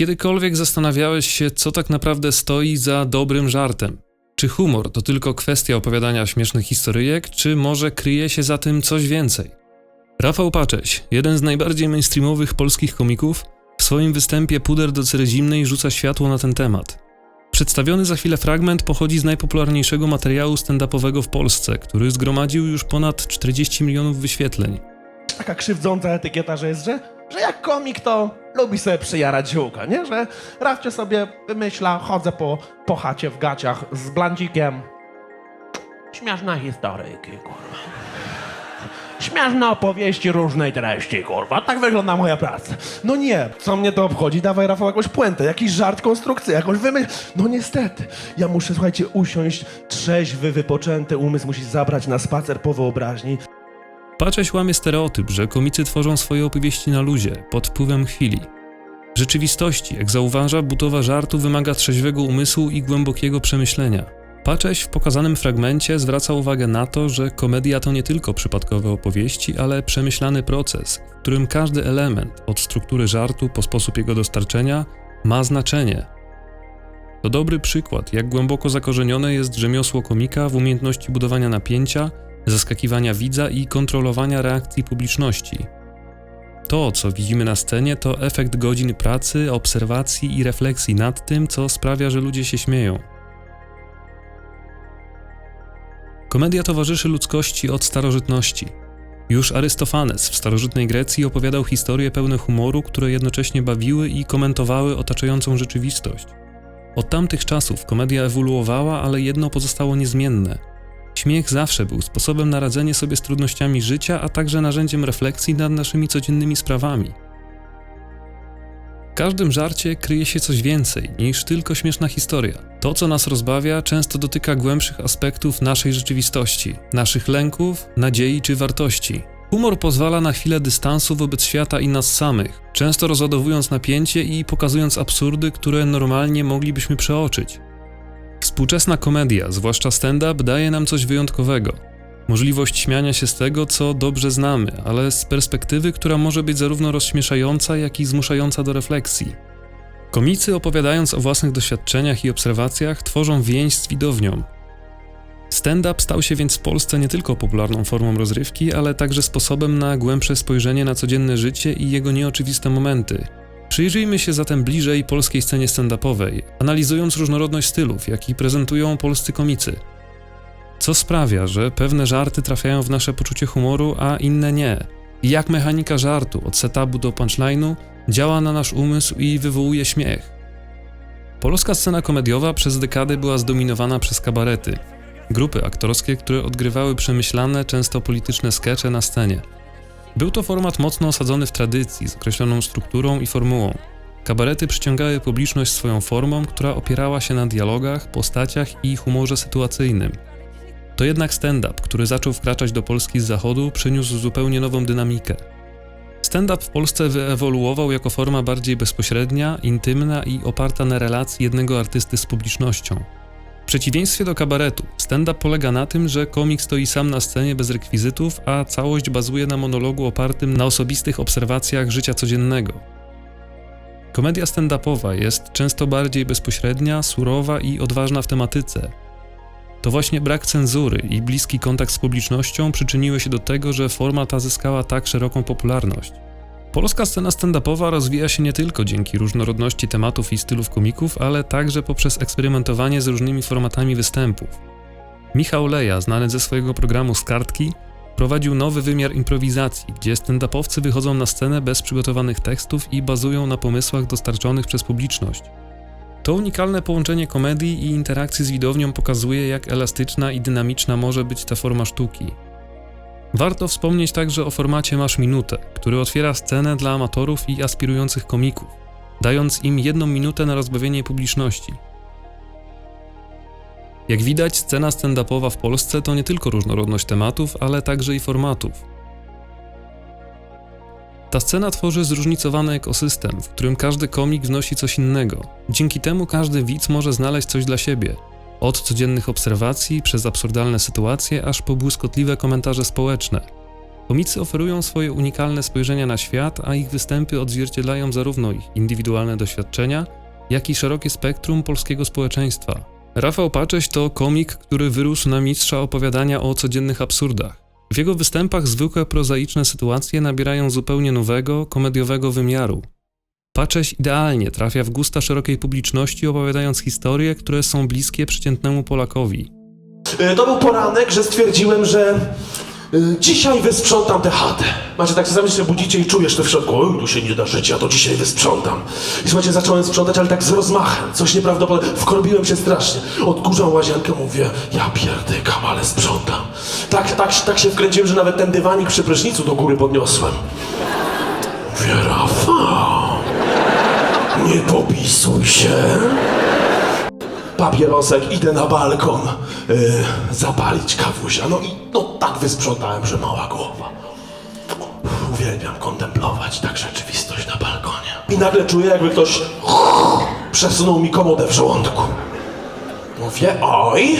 kiedykolwiek zastanawiałeś się, co tak naprawdę stoi za dobrym żartem? Czy humor to tylko kwestia opowiadania śmiesznych historyjek, czy może kryje się za tym coś więcej? Rafał Pacześ, jeden z najbardziej mainstreamowych polskich komików, w swoim występie Puder do cery zimnej rzuca światło na ten temat. Przedstawiony za chwilę fragment pochodzi z najpopularniejszego materiału stand-upowego w Polsce, który zgromadził już ponad 40 milionów wyświetleń. taka krzywdząca etykieta, że jest, że, że jak komik to lubi sobie przyjarać ziółka, nie? Że Rafcie sobie wymyśla, chodzę po, po chacie w gaciach z blandzikiem. Śmieszne historyjki, kurwa. Śmieszne opowieści różnej treści, kurwa. Tak wygląda moja praca. No nie, co mnie to obchodzi? Dawaj, Rafał, jakąś puentę, jakiś żart, konstrukcję, jakąś wymyśl. No niestety, ja muszę, słuchajcie, usiąść, trzeźwy, wypoczęty umysł musi zabrać na spacer po wyobraźni. Pacześ łamie stereotyp, że komicy tworzą swoje opowieści na luzie, pod wpływem chwili. W rzeczywistości, jak zauważa, budowa żartu wymaga trzeźwego umysłu i głębokiego przemyślenia. Pacześ w pokazanym fragmencie zwraca uwagę na to, że komedia to nie tylko przypadkowe opowieści, ale przemyślany proces, w którym każdy element, od struktury żartu po sposób jego dostarczenia, ma znaczenie. To dobry przykład, jak głęboko zakorzenione jest rzemiosło komika w umiejętności budowania napięcia, zaskakiwania widza i kontrolowania reakcji publiczności. To, co widzimy na scenie, to efekt godzin pracy, obserwacji i refleksji nad tym, co sprawia, że ludzie się śmieją. Komedia towarzyszy ludzkości od starożytności. Już Arystofanes w starożytnej Grecji opowiadał historie pełne humoru, które jednocześnie bawiły i komentowały otaczającą rzeczywistość. Od tamtych czasów komedia ewoluowała, ale jedno pozostało niezmienne. Śmiech zawsze był sposobem na radzenie sobie z trudnościami życia, a także narzędziem refleksji nad naszymi codziennymi sprawami. W każdym żarcie kryje się coś więcej niż tylko śmieszna historia. To, co nas rozbawia, często dotyka głębszych aspektów naszej rzeczywistości, naszych lęków, nadziei czy wartości. Humor pozwala na chwilę dystansu wobec świata i nas samych, często rozładowując napięcie i pokazując absurdy, które normalnie moglibyśmy przeoczyć. Współczesna komedia, zwłaszcza stand-up, daje nam coś wyjątkowego. Możliwość śmiania się z tego, co dobrze znamy, ale z perspektywy, która może być zarówno rozśmieszająca, jak i zmuszająca do refleksji. Komicy, opowiadając o własnych doświadczeniach i obserwacjach, tworzą więź z widownią. Stand-up stał się więc w Polsce nie tylko popularną formą rozrywki, ale także sposobem na głębsze spojrzenie na codzienne życie i jego nieoczywiste momenty. Przyjrzyjmy się zatem bliżej polskiej scenie stand-upowej, analizując różnorodność stylów, jaki prezentują polscy komicy. Co sprawia, że pewne żarty trafiają w nasze poczucie humoru, a inne nie? I jak mechanika żartu od setupu do punchline'u działa na nasz umysł i wywołuje śmiech? Polska scena komediowa przez dekady była zdominowana przez kabarety, grupy aktorskie, które odgrywały przemyślane, często polityczne skecze na scenie. Był to format mocno osadzony w tradycji, z określoną strukturą i formułą. Kabarety przyciągały publiczność swoją formą, która opierała się na dialogach, postaciach i humorze sytuacyjnym. To jednak stand-up, który zaczął wkraczać do Polski z zachodu, przyniósł zupełnie nową dynamikę. Stand-up w Polsce wyewoluował jako forma bardziej bezpośrednia, intymna i oparta na relacji jednego artysty z publicznością. Przeciwieństwie do kabaretu, stand-up polega na tym, że komik stoi sam na scenie bez rekwizytów, a całość bazuje na monologu opartym na osobistych obserwacjach życia codziennego. Komedia stand-upowa jest często bardziej bezpośrednia, surowa i odważna w tematyce. To właśnie brak cenzury i bliski kontakt z publicznością przyczyniły się do tego, że forma ta zyskała tak szeroką popularność. Polska scena stand-upowa rozwija się nie tylko dzięki różnorodności tematów i stylów komików, ale także poprzez eksperymentowanie z różnymi formatami występów. Michał Leja, znany ze swojego programu z kartki, prowadził nowy wymiar improwizacji, gdzie stand-upowcy wychodzą na scenę bez przygotowanych tekstów i bazują na pomysłach dostarczonych przez publiczność. To unikalne połączenie komedii i interakcji z widownią pokazuje, jak elastyczna i dynamiczna może być ta forma sztuki. Warto wspomnieć także o formacie Masz Minutę, który otwiera scenę dla amatorów i aspirujących komików, dając im jedną minutę na rozbawienie publiczności. Jak widać, scena stand-upowa w Polsce to nie tylko różnorodność tematów, ale także i formatów. Ta scena tworzy zróżnicowany ekosystem, w którym każdy komik wnosi coś innego. Dzięki temu każdy widz może znaleźć coś dla siebie. Od codziennych obserwacji, przez absurdalne sytuacje, aż po błyskotliwe komentarze społeczne. Komicy oferują swoje unikalne spojrzenia na świat, a ich występy odzwierciedlają zarówno ich indywidualne doświadczenia, jak i szerokie spektrum polskiego społeczeństwa. Rafał Pacześ to komik, który wyrósł na mistrza opowiadania o codziennych absurdach. W jego występach zwykłe prozaiczne sytuacje nabierają zupełnie nowego, komediowego wymiaru. Pacześ idealnie trafia w gusta szerokiej publiczności, opowiadając historie, które są bliskie przeciętnemu Polakowi. Y, To był poranek, że stwierdziłem, że y, dzisiaj wysprzątam tę chatę. Macie tak się budzicie i czujesz to w środku, oj, tu się nie da żyć, ja to dzisiaj wysprzątam. I słuchajcie, zacząłem sprzątać, ale tak z rozmachem, coś nieprawdopodobnego. Wkorbiłem się strasznie. Odkurzam łazienkę, mówię, ja pierdykam, ale sprzątam. Tak, tak, tak się wkręciłem, że nawet ten dywanik przy prysznicu do góry podniosłem. Mówię, Rafał, nie popisuj się. Papierosek, idę na balkon yy, zapalić kawusia. No i no, tak wysprzątałem, że mała głowa. Uwielbiam kontemplować tak rzeczywistość na balkonie. I nagle czuję, jakby ktoś przesunął mi komodę w żołądku. Mówię, oj,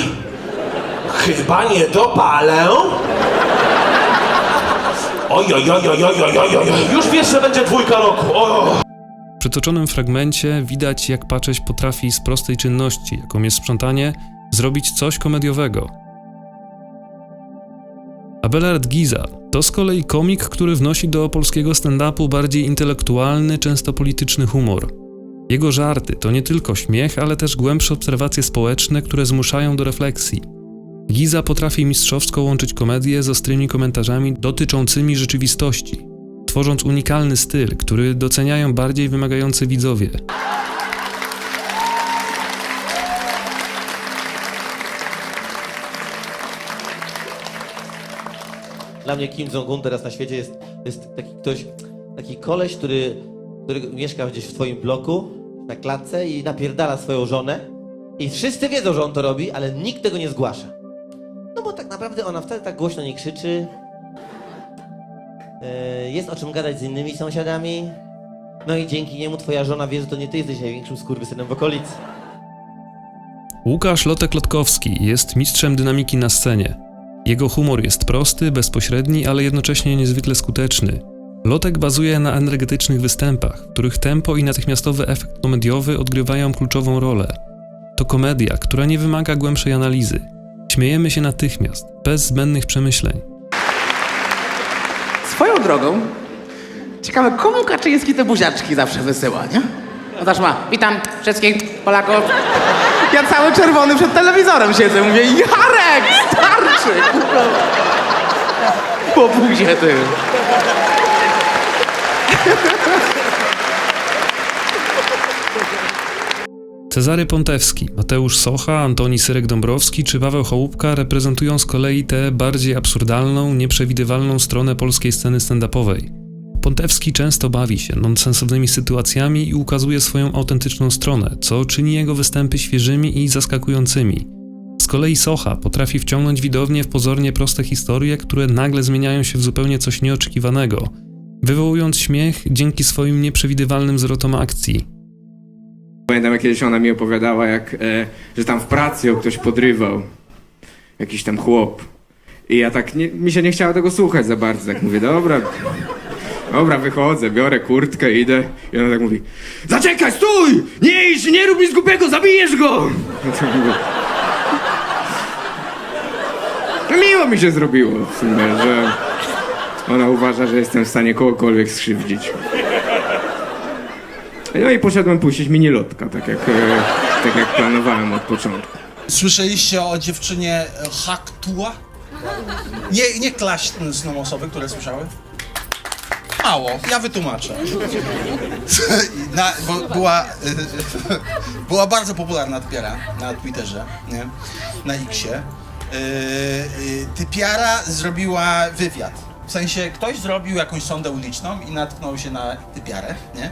chyba nie dopalę. Oj, oj, oj, oj, oj, oj, oj, oj, już wiesz, że będzie dwójka roku. O. Przytoczonym fragmencie widać, jak Pacześ potrafi z prostej czynności, jaką jest sprzątanie, zrobić coś komediowego. Abelard Giza to z kolei komik, który wnosi do polskiego stand-upu bardziej intelektualny, często polityczny humor. Jego żarty to nie tylko śmiech, ale też głębsze obserwacje społeczne, które zmuszają do refleksji. Giza potrafi mistrzowsko łączyć komedię z ostrymi komentarzami dotyczącymi rzeczywistości, tworząc unikalny styl, który doceniają bardziej wymagający widzowie. Dla mnie Kim Jong-un teraz na świecie jest, jest taki ktoś, taki koleś, który, który mieszka gdzieś w twoim bloku, na klatce i napierdala swoją żonę. I wszyscy wiedzą, że on to robi, ale nikt tego nie zgłasza. No bo tak naprawdę ona wcale tak głośno nie krzyczy. Yy, Jest o czym gadać z innymi sąsiadami. No i dzięki niemu twoja żona wie, że to nie ty jesteś największym skurwysynem w okolicy. Łukasz Lotek-Lotkowski jest mistrzem dynamiki na scenie. Jego humor jest prosty, bezpośredni, ale jednocześnie niezwykle skuteczny. Lotek bazuje na energetycznych występach, w których tempo i natychmiastowy efekt komediowy odgrywają kluczową rolę. To komedia, która nie wymaga głębszej analizy. Śmiejemy się natychmiast, bez zbędnych przemyśleń. Swoją drogą, ciekawe, komu Kaczyński te buziaczki zawsze wysyła, nie? No też ma, witam wszystkich Polaków. Ja cały czerwony przed telewizorem siedzę, mówię, Jarek, starczy! Po buzie ty. Cezary Pontewski, Mateusz Socha, Antoni Syrek-Dąbrowski czy Paweł Chałupka reprezentują z kolei tę bardziej absurdalną, nieprzewidywalną stronę polskiej sceny stand-upowej. Pontewski często bawi się nonsensownymi sytuacjami i ukazuje swoją autentyczną stronę, co czyni jego występy świeżymi i zaskakującymi. Z kolei Socha potrafi wciągnąć widownię w pozornie proste historie, które nagle zmieniają się w zupełnie coś nieoczekiwanego, wywołując śmiech dzięki swoim nieprzewidywalnym zwrotom akcji. Pamiętam, jak kiedyś ona mi opowiadała, jak, e, że tam w pracy ją ktoś podrywał. Jakiś tam chłop. I ja tak, nie, mi się nie chciało tego słuchać za bardzo. Tak mówię, dobra, dobra, wychodzę, biorę kurtkę, idę. I ona tak mówi, zaczekaj, stój! Nie idź, nie rób nic głupiego, zabijesz go! Tak no miło mi się zrobiło w sumie, że ona uważa, że jestem w stanie kogokolwiek skrzywdzić. No i poszedłem puścić mini lotka, tak jak, e, tak jak planowałem od początku. Słyszeliście o dziewczynie Haktua? Nie, nie klaść są osoby, które słyszały? Mało, ja wytłumaczę. Na, bo była, e, była bardzo popularna typiara na Twitterze, nie? na Xie. E, Typiara zrobiła wywiad. W sensie ktoś zrobił jakąś sondę uliczną i natknął się na typiarę, nie?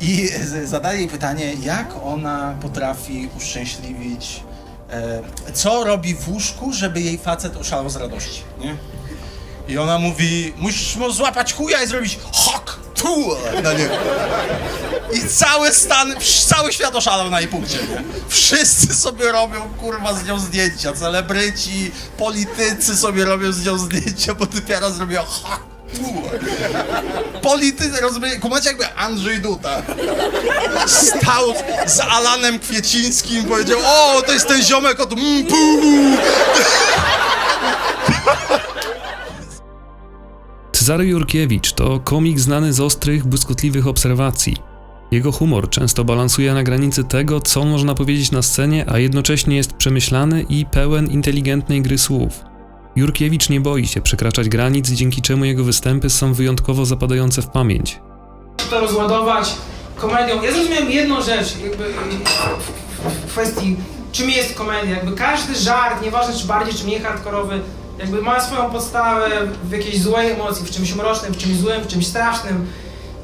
I z- zadaje jej pytanie, jak ona potrafi uszczęśliwić e, co robi w łóżku, żeby jej facet oszalał z radości, nie? I ona mówi, musisz mu złapać chuja i zrobić hok, tu na niego. I cały stan, cały świat oszalał na jej punkcie, nie? Wszyscy sobie robią, kurwa, z nią zdjęcia, celebryci, politycy sobie robią z nią zdjęcia, bo typiara zrobiła hok, Politycy, rozumiecie, kumacie jakby Andrzej Duda stał z Alanem Kwiecińskim powiedział, o, to jest ten ziomek od mm, pu. Cezary Jurkiewicz to komik znany z ostrych, błyskotliwych obserwacji. Jego humor często balansuje na granicy tego, co można powiedzieć na scenie, a jednocześnie jest przemyślany i pełen inteligentnej gry słów. Jurkiewicz nie boi się przekraczać granic, dzięki czemu jego występy są wyjątkowo zapadające w pamięć. to rozładować komedią. Ja zrozumiałem jedną rzecz, jakby w- w kwestii czym jest komedia. Jakby każdy żart, nieważne czy bardziej czy mniej hardkorowy, jakby ma swoją podstawę w jakiejś złej emocji, w czymś mrocznym, w czymś złym, w czymś strasznym.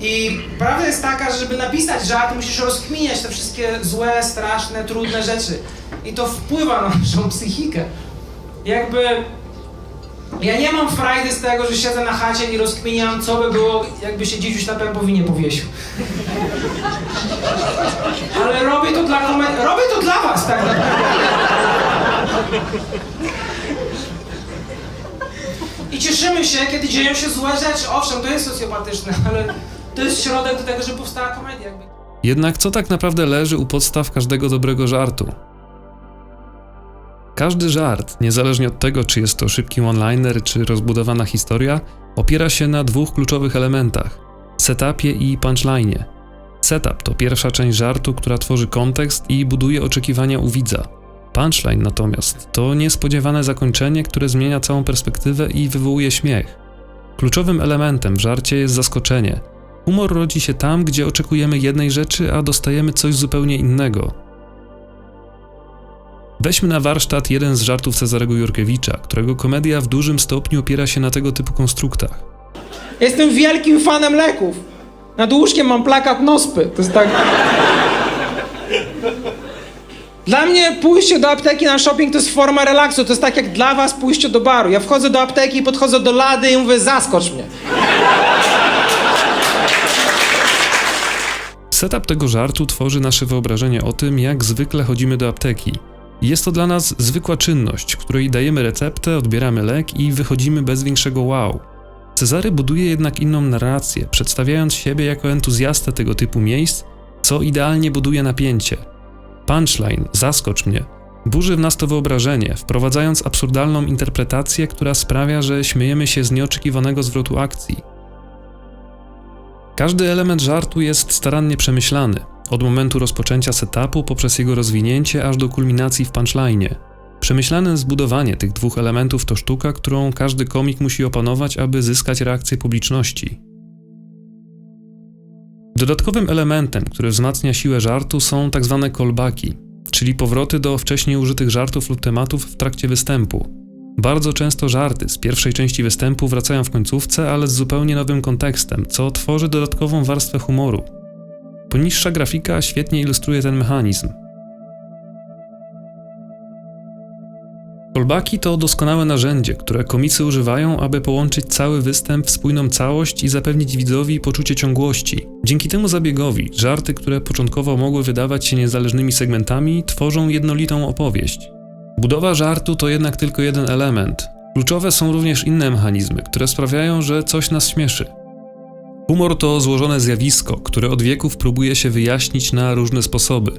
I prawda jest taka, że żeby napisać żart, musisz rozkminiać te wszystkie złe, straszne, trudne rzeczy. I to wpływa na naszą psychikę. Jakby ja nie mam frajdy z tego, że siedzę na chacie i rozkminiam, co by było, jakby się dziś na pępowinie powiesił. Ale robię to dla komedii. Robię to dla was, tak naprawdę. I cieszymy się, kiedy dzieją się złe rzeczy. Owszem, to jest socjopatyczne, ale to jest środek do tego, żeby powstała komedia. Jednak co tak naprawdę leży u podstaw każdego dobrego żartu? Każdy żart, niezależnie od tego, czy jest to szybki one-liner, czy rozbudowana historia, opiera się na dwóch kluczowych elementach: setupie i punchline. Setup to pierwsza część żartu, która tworzy kontekst i buduje oczekiwania u widza. Punchline natomiast to niespodziewane zakończenie, które zmienia całą perspektywę i wywołuje śmiech. Kluczowym elementem w żarcie jest zaskoczenie. Humor rodzi się tam, gdzie oczekujemy jednej rzeczy, a dostajemy coś zupełnie innego. Weźmy na warsztat jeden z żartów Cezarego Jurkiewicza, którego komedia w dużym stopniu opiera się na tego typu konstruktach. Jestem wielkim fanem leków. Nad łóżkiem mam plakat Nospy. To jest tak... Dla mnie pójście do apteki na shopping to jest forma relaksu. To jest tak jak dla was pójście do baru. Ja wchodzę do apteki, podchodzę do lady i mówię zaskocz mnie. Setup tego żartu tworzy nasze wyobrażenie o tym, jak zwykle chodzimy do apteki. Jest to dla nas zwykła czynność, której dajemy receptę, odbieramy lek i wychodzimy bez większego wow. Cezary buduje jednak inną narrację, przedstawiając siebie jako entuzjastę tego typu miejsc, co idealnie buduje napięcie. Punchline, zaskocz mnie, burzy w nas to wyobrażenie, wprowadzając absurdalną interpretację, która sprawia, że śmiejemy się z nieoczekiwanego zwrotu akcji. Każdy element żartu jest starannie przemyślany, od momentu rozpoczęcia setupu poprzez jego rozwinięcie aż do kulminacji w punchline. Przemyślane zbudowanie tych dwóch elementów to sztuka, którą każdy komik musi opanować, aby zyskać reakcję publiczności. Dodatkowym elementem, który wzmacnia siłę żartu są tak zwane callbacki, czyli powroty do wcześniej użytych żartów lub tematów w trakcie występu. Bardzo często żarty z pierwszej części występu wracają w końcówce, ale z zupełnie nowym kontekstem, co tworzy dodatkową warstwę humoru. Poniższa grafika świetnie ilustruje ten mechanizm. Callbacki to doskonałe narzędzie, które komicy używają, aby połączyć cały występ w spójną całość i zapewnić widzowi poczucie ciągłości. Dzięki temu zabiegowi, żarty, które początkowo mogły wydawać się niezależnymi segmentami, tworzą jednolitą opowieść. Budowa żartu to jednak tylko jeden element. Kluczowe są również inne mechanizmy, które sprawiają, że coś nas śmieszy. Humor to złożone zjawisko, które od wieków próbuje się wyjaśnić na różne sposoby.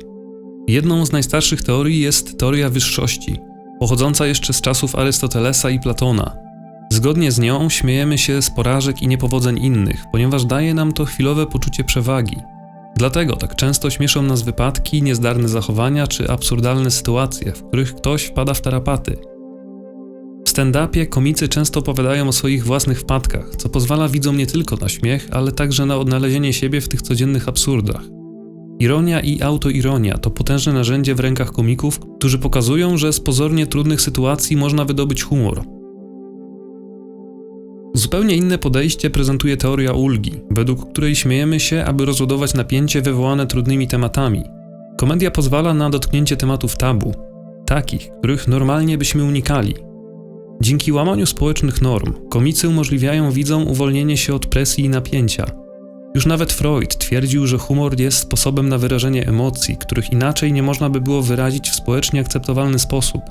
Jedną z najstarszych teorii jest teoria wyższości, pochodząca jeszcze z czasów Arystotelesa i Platona. Zgodnie z nią śmiejemy się z porażek i niepowodzeń innych, ponieważ daje nam to chwilowe poczucie przewagi. Dlatego tak często śmieszą nas wypadki, niezdarne zachowania czy absurdalne sytuacje, w których ktoś wpada w tarapaty. Stand-upie komicy często opowiadają o swoich własnych wpadkach, co pozwala widzom nie tylko na śmiech, ale także na odnalezienie siebie w tych codziennych absurdach. Ironia i autoironia to potężne narzędzie w rękach komików, którzy pokazują, że z pozornie trudnych sytuacji można wydobyć humor. Zupełnie inne podejście prezentuje teoria ulgi, według której śmiejemy się, aby rozładować napięcie wywołane trudnymi tematami. Komedia pozwala na dotknięcie tematów tabu, takich, których normalnie byśmy unikali. Dzięki łamaniu społecznych norm, komicy umożliwiają widzom uwolnienie się od presji i napięcia. Już nawet Freud twierdził, że humor jest sposobem na wyrażenie emocji, których inaczej nie można by było wyrazić w społecznie akceptowalny sposób.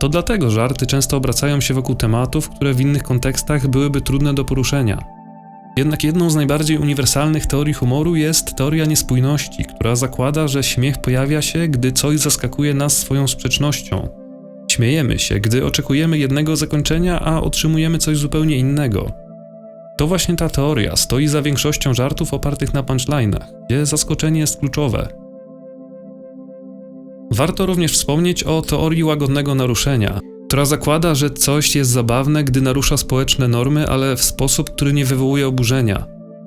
To dlatego żarty często obracają się wokół tematów, które w innych kontekstach byłyby trudne do poruszenia. Jednak jedną z najbardziej uniwersalnych teorii humoru jest teoria niespójności, która zakłada, że śmiech pojawia się, gdy coś zaskakuje nas swoją sprzecznością. Śmiejemy się, gdy oczekujemy jednego zakończenia, a otrzymujemy coś zupełnie innego. To właśnie ta teoria stoi za większością żartów opartych na punchline'ach, gdzie zaskoczenie jest kluczowe. Warto również wspomnieć o teorii łagodnego naruszenia, która zakłada, że coś jest zabawne, gdy narusza społeczne normy, ale w sposób, który nie wywołuje oburzenia.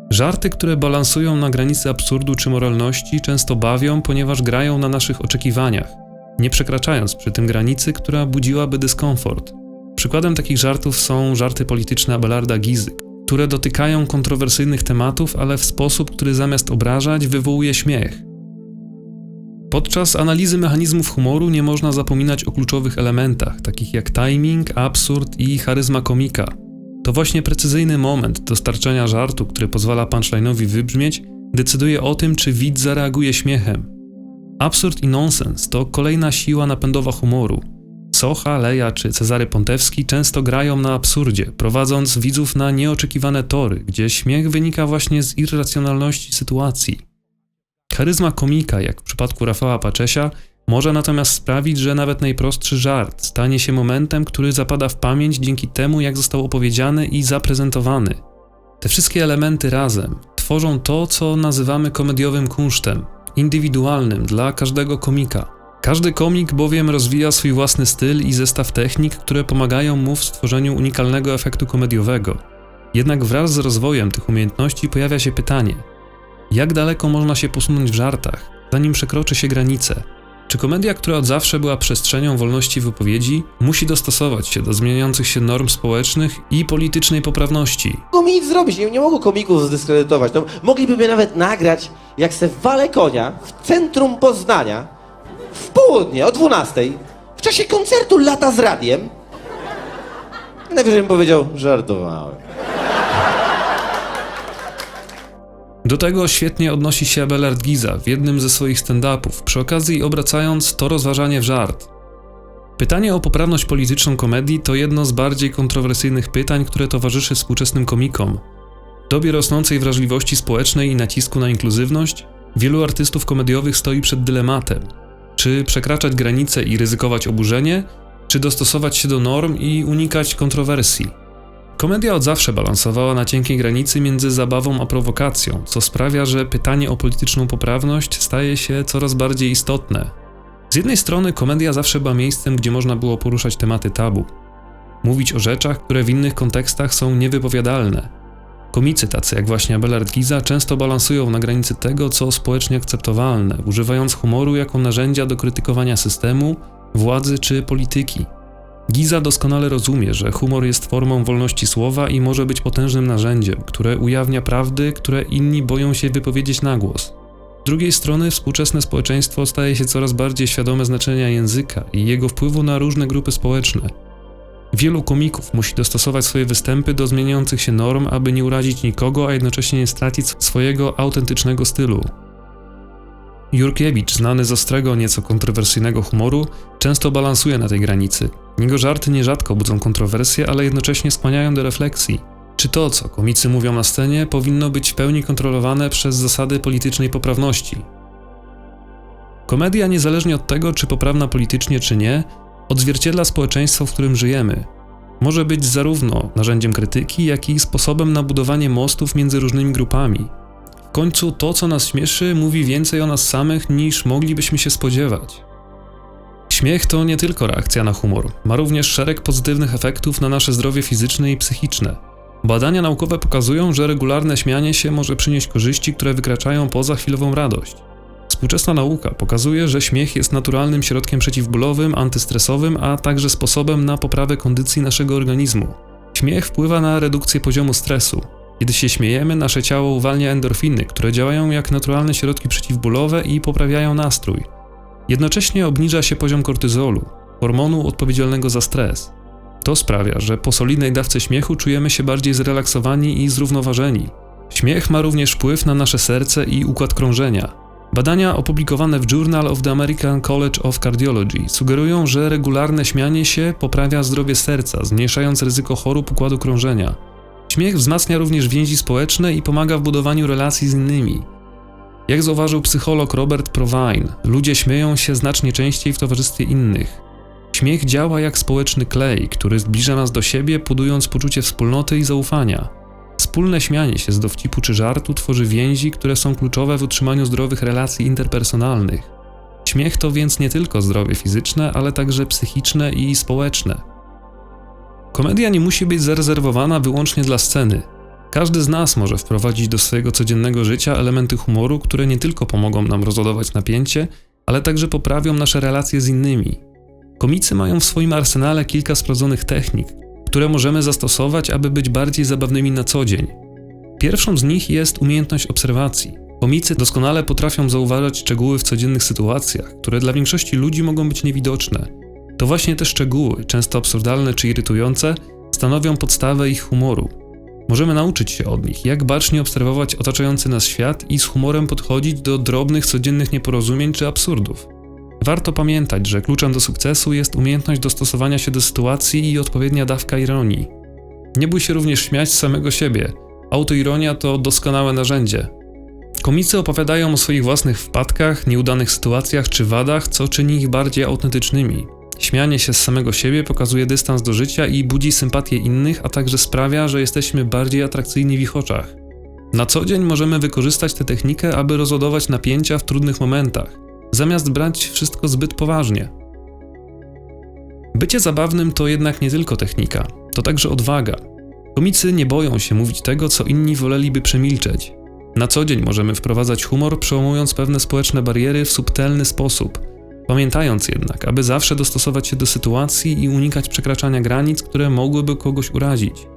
Żarty, które balansują na granicy absurdu czy moralności, często bawią, ponieważ grają na naszych oczekiwaniach, nie przekraczając przy tym granicy, która budziłaby dyskomfort. Przykładem takich żartów są żarty polityczne Abelarda Gizy, które dotykają kontrowersyjnych tematów, ale w sposób, który zamiast obrażać, wywołuje śmiech. Podczas analizy mechanizmów humoru nie można zapominać o kluczowych elementach, takich jak timing, absurd i charyzma komika. To właśnie precyzyjny moment dostarczenia żartu, który pozwala punchline'owi wybrzmieć, decyduje o tym, czy widz zareaguje śmiechem. Absurd i nonsens to kolejna siła napędowa humoru. Socha, Leja czy Cezary Pontewski często grają na absurdzie, prowadząc widzów na nieoczekiwane tory, gdzie śmiech wynika właśnie z irracjonalności sytuacji. Charyzma komika, jak w przypadku Rafała Paczesia, może natomiast sprawić, że nawet najprostszy żart stanie się momentem, który zapada w pamięć dzięki temu, jak został opowiedziany i zaprezentowany. Te wszystkie elementy razem tworzą to, co nazywamy komediowym kunsztem, indywidualnym dla każdego komika. Każdy komik bowiem rozwija swój własny styl i zestaw technik, które pomagają mu w stworzeniu unikalnego efektu komediowego. Jednak wraz z rozwojem tych umiejętności pojawia się pytanie: jak daleko można się posunąć w żartach, zanim przekroczy się granice? Czy komedia, która od zawsze była przestrzenią wolności wypowiedzi, musi dostosować się do zmieniających się norm społecznych i politycznej poprawności? mogą mi nic zrobić, nie, nie mogą komików zdyskredytować. No, mogliby mnie nawet nagrać, jak se walę konia w centrum Poznania w południe o 12 w czasie koncertu Lata z radiem. Najwyżej bym powiedział, żartowałem. Do tego świetnie odnosi się Abelard Giza w jednym ze swoich stand-upów, przy okazji obracając to rozważanie w żart. Pytanie o poprawność polityczną komedii to jedno z bardziej kontrowersyjnych pytań, które towarzyszy współczesnym komikom. W dobie rosnącej wrażliwości społecznej i nacisku na inkluzywność, wielu artystów komediowych stoi przed dylematem: czy przekraczać granice i ryzykować oburzenie, czy dostosować się do norm i unikać kontrowersji. Komedia od zawsze balansowała na cienkiej granicy między zabawą a prowokacją, co sprawia, że pytanie o polityczną poprawność staje się coraz bardziej istotne. Z jednej strony komedia zawsze była miejscem, gdzie można było poruszać tematy tabu, mówić o rzeczach, które w innych kontekstach są niewypowiadalne. Komicy tacy jak właśnie Abelard Giza często balansują na granicy tego, co społecznie akceptowalne, używając humoru jako narzędzia do krytykowania systemu, władzy czy polityki. Giza doskonale rozumie, że humor jest formą wolności słowa i może być potężnym narzędziem, które ujawnia prawdy, które inni boją się wypowiedzieć na głos. Z drugiej strony współczesne społeczeństwo staje się coraz bardziej świadome znaczenia języka i jego wpływu na różne grupy społeczne. Wielu komików musi dostosować swoje występy do zmieniających się norm, aby nie urazić nikogo, a jednocześnie nie stracić swojego autentycznego stylu. Jurkiewicz, znany z ostrego, nieco kontrowersyjnego humoru, często balansuje na tej granicy. Jego żarty nierzadko budzą kontrowersje, ale jednocześnie skłaniają do refleksji. Czy to, co komicy mówią na scenie, powinno być w pełni kontrolowane przez zasady politycznej poprawności? Komedia, niezależnie od tego, czy poprawna politycznie, czy nie, odzwierciedla społeczeństwo, w którym żyjemy. Może być zarówno narzędziem krytyki, jak i sposobem na budowanie mostów między różnymi grupami. W końcu to, co nas śmieszy, mówi więcej o nas samych niż moglibyśmy się spodziewać. Śmiech to nie tylko reakcja na humor, ma również szereg pozytywnych efektów na nasze zdrowie fizyczne i psychiczne. Badania naukowe pokazują, że regularne śmianie się może przynieść korzyści, które wykraczają poza chwilową radość. Współczesna nauka pokazuje, że śmiech jest naturalnym środkiem przeciwbólowym, antystresowym, a także sposobem na poprawę kondycji naszego organizmu. Śmiech wpływa na redukcję poziomu stresu. Kiedy się śmiejemy, nasze ciało uwalnia endorfiny, które działają jak naturalne środki przeciwbólowe i poprawiają nastrój. Jednocześnie obniża się poziom kortyzolu, hormonu odpowiedzialnego za stres. To sprawia, że po solidnej dawce śmiechu czujemy się bardziej zrelaksowani i zrównoważeni. Śmiech ma również wpływ na nasze serce i układ krążenia. Badania opublikowane w Journal of the American College of Cardiology sugerują, że regularne śmianie się poprawia zdrowie serca, zmniejszając ryzyko chorób układu krążenia. Śmiech wzmacnia również więzi społeczne i pomaga w budowaniu relacji z innymi. Jak zauważył psycholog Robert Provine, ludzie śmieją się znacznie częściej w towarzystwie innych. Śmiech działa jak społeczny klej, który zbliża nas do siebie, budując poczucie wspólnoty i zaufania. Wspólne śmianie się z dowcipu czy żartu tworzy więzi, które są kluczowe w utrzymaniu zdrowych relacji interpersonalnych. Śmiech to więc nie tylko zdrowie fizyczne, ale także psychiczne i społeczne. Komedia nie musi być zarezerwowana wyłącznie dla sceny. Każdy z nas może wprowadzić do swojego codziennego życia elementy humoru, które nie tylko pomogą nam rozładować napięcie, ale także poprawią nasze relacje z innymi. Komicy mają w swoim arsenale kilka sprawdzonych technik, które możemy zastosować, aby być bardziej zabawnymi na co dzień. Pierwszą z nich jest umiejętność obserwacji. Komicy doskonale potrafią zauważać szczegóły w codziennych sytuacjach, które dla większości ludzi mogą być niewidoczne. To właśnie te szczegóły, często absurdalne czy irytujące, stanowią podstawę ich humoru. Możemy nauczyć się od nich, jak bacznie obserwować otaczający nas świat i z humorem podchodzić do drobnych codziennych nieporozumień czy absurdów. Warto pamiętać, że kluczem do sukcesu jest umiejętność dostosowania się do sytuacji i odpowiednia dawka ironii. Nie bój się również śmiać z samego siebie. Autoironia to doskonałe narzędzie. Komicy opowiadają o swoich własnych wpadkach, nieudanych sytuacjach czy wadach, co czyni ich bardziej autentycznymi. Śmianie się z samego siebie pokazuje dystans do życia i budzi sympatię innych, a także sprawia, że jesteśmy bardziej atrakcyjni w ich oczach. Na co dzień możemy wykorzystać tę technikę, aby rozładować napięcia w trudnych momentach, zamiast brać wszystko zbyt poważnie. Bycie zabawnym to jednak nie tylko technika, to także odwaga. Komicy nie boją się mówić tego, co inni woleliby przemilczeć. Na co dzień możemy wprowadzać humor, przełamując pewne społeczne bariery w subtelny sposób, pamiętając jednak, aby zawsze dostosować się do sytuacji i unikać przekraczania granic, które mogłyby kogoś urazić.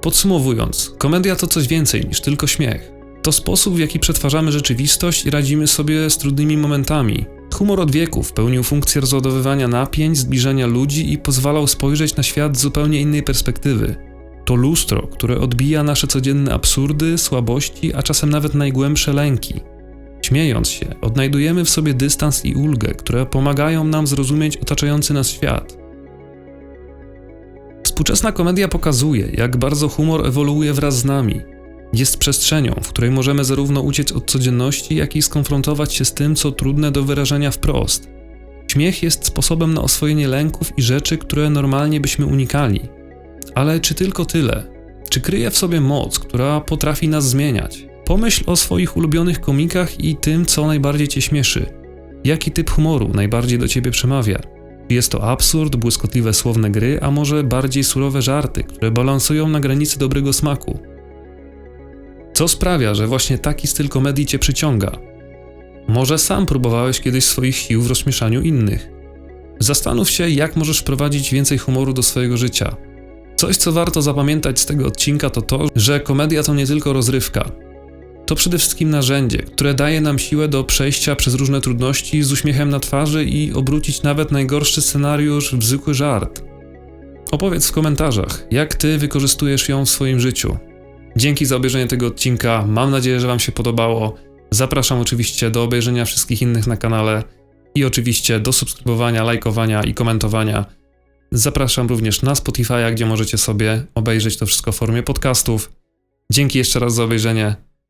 Podsumowując, komedia to coś więcej niż tylko śmiech. To sposób, w jaki przetwarzamy rzeczywistość i radzimy sobie z trudnymi momentami. Humor od wieków pełnił funkcję rozładowywania napięć, zbliżenia ludzi i pozwalał spojrzeć na świat z zupełnie innej perspektywy. To lustro, które odbija nasze codzienne absurdy, słabości, a czasem nawet najgłębsze lęki. Śmiejąc się, odnajdujemy w sobie dystans i ulgę, które pomagają nam zrozumieć otaczający nas świat. Współczesna komedia pokazuje, jak bardzo humor ewoluuje wraz z nami. Jest przestrzenią, w której możemy zarówno uciec od codzienności, jak i skonfrontować się z tym, co trudne do wyrażenia wprost. Śmiech jest sposobem na oswojenie lęków i rzeczy, które normalnie byśmy unikali. Ale czy tylko tyle? Czy kryje w sobie moc, która potrafi nas zmieniać? Pomyśl o swoich ulubionych komikach i tym, co najbardziej cię śmieszy. Jaki typ humoru najbardziej do ciebie przemawia? Jest to absurd, błyskotliwe słowne gry, a może bardziej surowe żarty, które balansują na granicy dobrego smaku? Co sprawia, że właśnie taki styl komedii cię przyciąga? Może sam próbowałeś kiedyś swoich sił w rozśmieszaniu innych? Zastanów się, jak możesz wprowadzić więcej humoru do swojego życia. Coś, co warto zapamiętać z tego odcinka, to to, że komedia to nie tylko rozrywka. To przede wszystkim narzędzie, które daje nam siłę do przejścia przez różne trudności z uśmiechem na twarzy i obrócić nawet najgorszy scenariusz w zwykły żart. Opowiedz w komentarzach, jak ty wykorzystujesz ją w swoim życiu. Dzięki za obejrzenie tego odcinka. Mam nadzieję, że Wam się podobało. Zapraszam oczywiście do obejrzenia wszystkich innych na kanale i oczywiście do subskrybowania, lajkowania i komentowania. Zapraszam również na Spotify'a, gdzie możecie sobie obejrzeć to wszystko w formie podcastów. Dzięki jeszcze raz za obejrzenie.